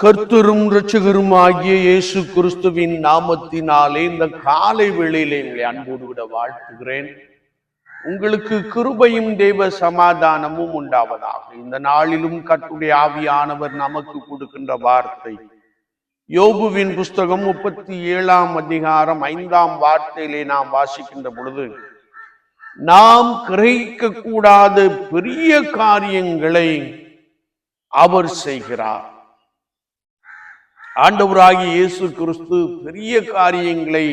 கர்த்தரும் ரட்சகரும் ஆகிய இயேசு கிறிஸ்துவின் நாமத்தினாலே இந்த காலை வேளையிலே உங்களை அன்போடு விட வாழ்த்துகிறேன். உங்களுக்கு கிருபையும் தெய்வ சமாதானமும் உண்டாவதாக. இந்த நாளிலும் கர்த்தருடைய ஆவியானவர் நமக்கு கொடுக்கின்ற வார்த்தை. யோபுவின் புஸ்தகம் முப்பத்தி ஏழாம் அதிகாரம் ஐந்தாம் வார்த்தையிலே நாம் வாசிக்கின்ற பொழுது நாம் கிரகிக்க கூடாத பெரிய காரியங்களை அவர் செய்கிறார். ஆண்டவராகிய இயேசு கிறிஸ்து பெரிய காரியங்களை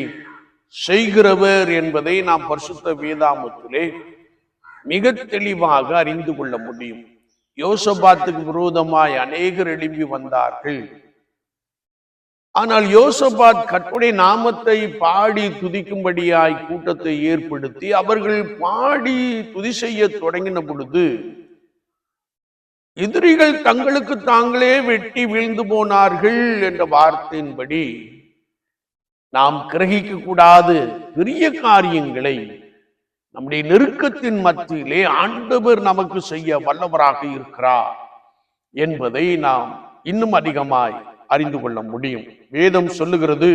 செய்கிறவர் என்பதை நாம் பரிசுத்த வேதாமத்திலே மிக தெளிவாக அறிந்து கொள்ள முடியும். யோசபாத்துக்கு விரோதமாய் அநேகர் எழும்பி வந்தார்கள். ஆனால் யோசபாத் கட்டுடைய நாமத்தை பாடி துதிக்கும்படியாய் கூட்டத்தை ஏற்படுத்தி அவர்கள் பாடி துதி செய்ய தொடங்கின பொழுது எதிரிகள் தங்களுக்கு தாங்களே வெட்டி வீழ்ந்து போனார்கள் என்ற வார்த்தையின்படி நாம் கிரகிக்க கூடாது பெரிய காரியங்களை நம்முடைய நெருக்கத்தின் மத்தியிலே ஆண்டவர் நமக்கு செய்ய வல்லவராக இருக்கிறார் என்பதை நாம் இன்னும் அதிகமாய் அறிந்து கொள்ள முடியும். வேதம் சொல்லுகிறது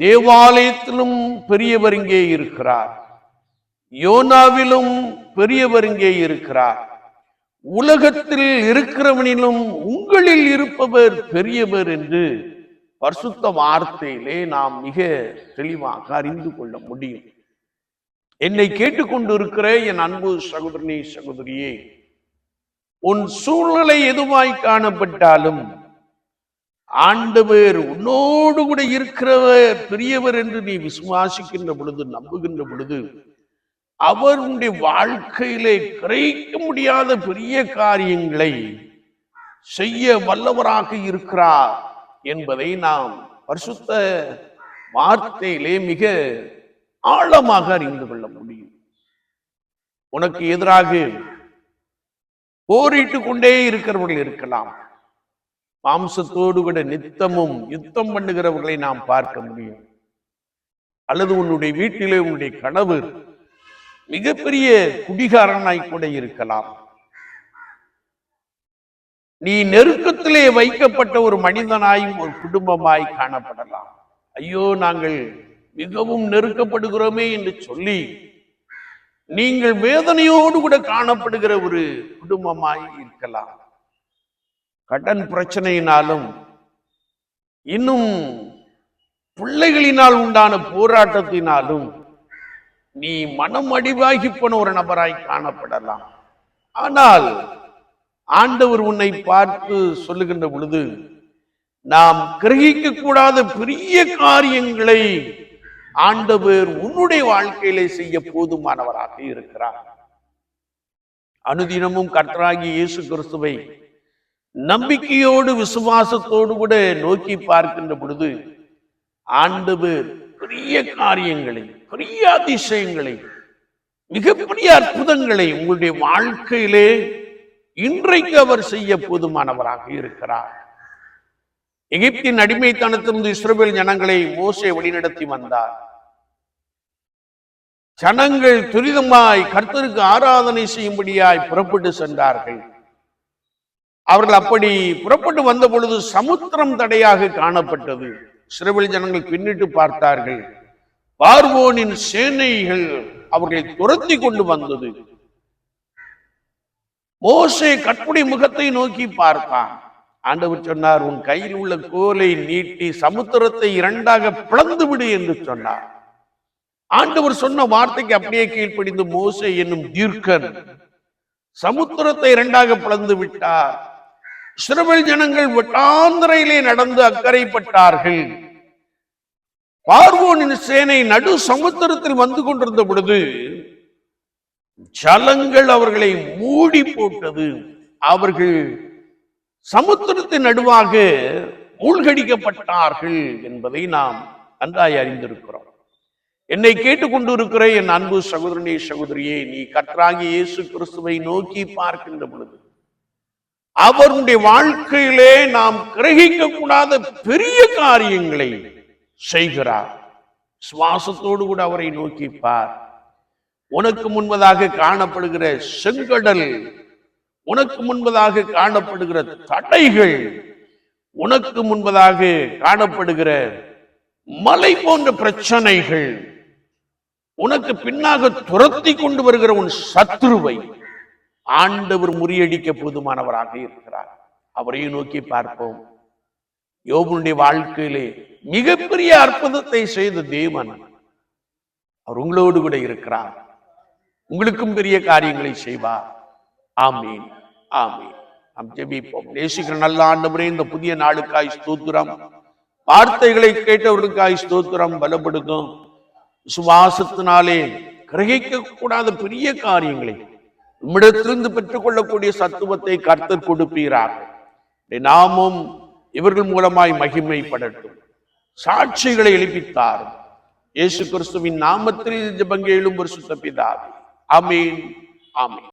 தேவாலயத்திலும் பெரியவர் இங்கே இருக்கிறார். யோனாவிலும் பெரியவர் இங்கே இருக்கிறார். உலகத்தில் இருக்கிறவனிலும் உங்களில் இருப்பவர் பெரியவர் என்று பரிசுத்த வார்த்தையிலே நாம் மிக தெளிவாக அறிந்து கொள்ள முடியும். என்னை கேட்டுக்கொண்டிருக்கிற என் அன்பு சகோதரனே சகோதரியே உன் சூழ்நிலை எதுவாய் காணப்பட்டாலும் ஆண்டவர் உன்னோடு கூட இருக்கிறவர் பெரியவர் என்று நீ விசுவாசிக்கின்ற பொழுது நம்புகின்ற பொழுது அவர் உன்னுடைய வாழ்க்கையிலே கிரகிக்க முடியாத பெரிய காரியங்களை செய்ய வல்லவராக இருக்கிறார் என்பதை நாம் பரிசுத்த வார்த்தையிலே மிக ஆழமாக அறிந்து கொள்ள முடியும். உனக்கு எதிராக போரிட்டு கொண்டே இருக்கிறவர்கள் இருக்கலாம். மாம்சத்தோடு கூட நித்தமும் யுத்தம் பண்ணுகிறவர்களை நாம் பார்க்க முடியும். அல்லது உன்னுடைய வீட்டிலே உன்னுடைய கனவு மிகப்பெரிய குடிகாரனாய் கூட இருக்கலாம். நீ நெருக்கத்திலே வைக்கப்பட்ட ஒரு மனிதனாயும் ஒரு குடும்பமாய் காணப்படலாம். ஐயோ நாங்கள் மிகவும் நெருக்கப்படுகிறோமே என்று சொல்லி நீங்கள் வேதனையோடு கூட காணப்படுகிற ஒரு குடும்பமாய் இருக்கலாம். கடன் பிரச்சனையினாலும் இன்னும் பிள்ளைகளினால் உண்டான போராட்டத்தினாலும் நீ மனம் அடிவாகி போன ஒரு நபராய் காணப்படலாம். ஆனால் ஆண்டவர் உன்னை பார்த்து சொல்லுகின்ற பொழுது நாம் கிரகிக்க கூடாத பெரிய காரியங்களை ஆண்டவர் உன்னுடைய வாழ்க்கையிலே செய்ய போதுமானவராக இருக்கிறார். அனுதினமும் கர்த்தராகி இயேசு கிறிஸ்துவை நம்பிக்கையோடு விசுவாசத்தோடு கூட நோக்கி பார்க்கின்ற பொழுது ஆண்டவர் பெரிய காரியங்களை பெரிய அதிசயங்களை மிகப்பெரிய அற்புதங்களை உங்களுடைய வாழ்க்கையிலே இன்றைக்கு அவர் செய்ய போதுமானவராக இருக்கிறார். எகிப்தின் அடிமைத்தனத்திலிருந்து இஸ்ரவேல் ஜனங்களை மோசே வழிநடத்தி வந்தார். ஜனங்கள் துரிதமாய் கர்த்தருக்கு ஆராதனை செய்யும்படியாய் புறப்பட்டு சென்றார்கள். அவர்கள் அப்படி புறப்பட்டு வந்த பொழுது சமுத்திரம் தடையாக காணப்பட்டது. இஸ்ரவேல் ஜனங்கள் பின்னிட்டு பார்த்தார்கள். பார்வோனின் சேனைகள் அவர்களை துரத்தி கொண்டு வந்தது. மோசே கற்புடி முகத்தை நோக்கி பார்த்தான். ஆண்டவர் சொன்னார் உன் கையில் உள்ள கோலை நீட்டி சமுத்திரத்தை இரண்டாக பிளந்து விடு என்று சொன்னார். ஆண்டவர் சொன்ன வார்த்தைக்கு அப்படியே கீழ்ப்படிந்து மோசே என்னும் தீர்க்கன் சமுத்திரத்தை இரண்டாக பிளந்து விட்டார். சிறுவல் ஜனங்கள் வட்டாந்திரையிலே நடந்து அக்கறைப்பட்டார்கள் பார்வோனின் சேனை நடு சமுத்திரத்தில் வந்து கொண்டிருந்த பொழுது ஜலங்கள் அவர்களை மூடி போட்டது. அவர்கள் சமுத்திரத்தின் நடுவாக மூழ்கடிக்கப்பட்டார்கள் என்பதை நாம் நன்றாய் அறிந்திருக்கிறோம். என்னை கேட்டுக்கொண்டிருக்கிற என் அன்பு சகோதரனே சகோதரியே நீ கற்றாகி இயேசு கிறிஸ்துவை நோக்கி பார்க்கின்ற பொழுது அவருடைய வாழ்க்கையிலே நாம் கிரகிக்க கூடாத பெரிய காரியங்களை செய்கிறார். சுவாசத்தோடு கூட அவரை நோக்கி பார். உனக்கு முன்பதாக காணப்படுகிற செங்கடல் உனக்கு முன்பதாக காணப்படுகிற தடைகள் உனக்கு முன்பதாக காணப்படுகிற மலை போன்ற பிரச்சனைகள் உனக்கு பின்னாக துரத்தி கொண்டு வருகிற உன் சத்ருவை ஆண்டவர் முறியடிக்க போதுமானவராக இருக்கிறார். அவரையும் நோக்கி பார்ப்போம். யோபனுடைய வாழ்க்கையிலே மிகப்பெரிய அற்புதத்தை செய்த தேவன் அவர் உங்களோடு கூட இருக்கிறார். உங்களுக்கும் பெரிய காரியங்களை செய்வார். ஆமீன். ஆமீன். நாம் ஜெபிப்போம். நேசிக்கிற நல்ல ஆண்டவரே இந்த புதிய நாளுக்காய் ஸ்தோத்திரம். வார்த்தைகளை கேட்டவர்களுக்காய் ஸ்தோத்திரம். பலப்படுத்தும். சுவாசத்தினாலே கிரகிக்க கூடாத பெரிய காரியங்களை உம்மிடத்திலிருந்து பெற்றுக்கொள்ளக்கூடிய சத்துவத்தை கர்த்தர் கொடுப்பீராக. நாமும் இவர்கள் மூலமாய் மகிமைப்படட்டும் சாட்சிகளை எழுப்பித்தார். இயேசு கிறிஸ்துவின் நாமத்தில் ஜெபங்க ஒரு சுத்த அமீன் ஆமீன்.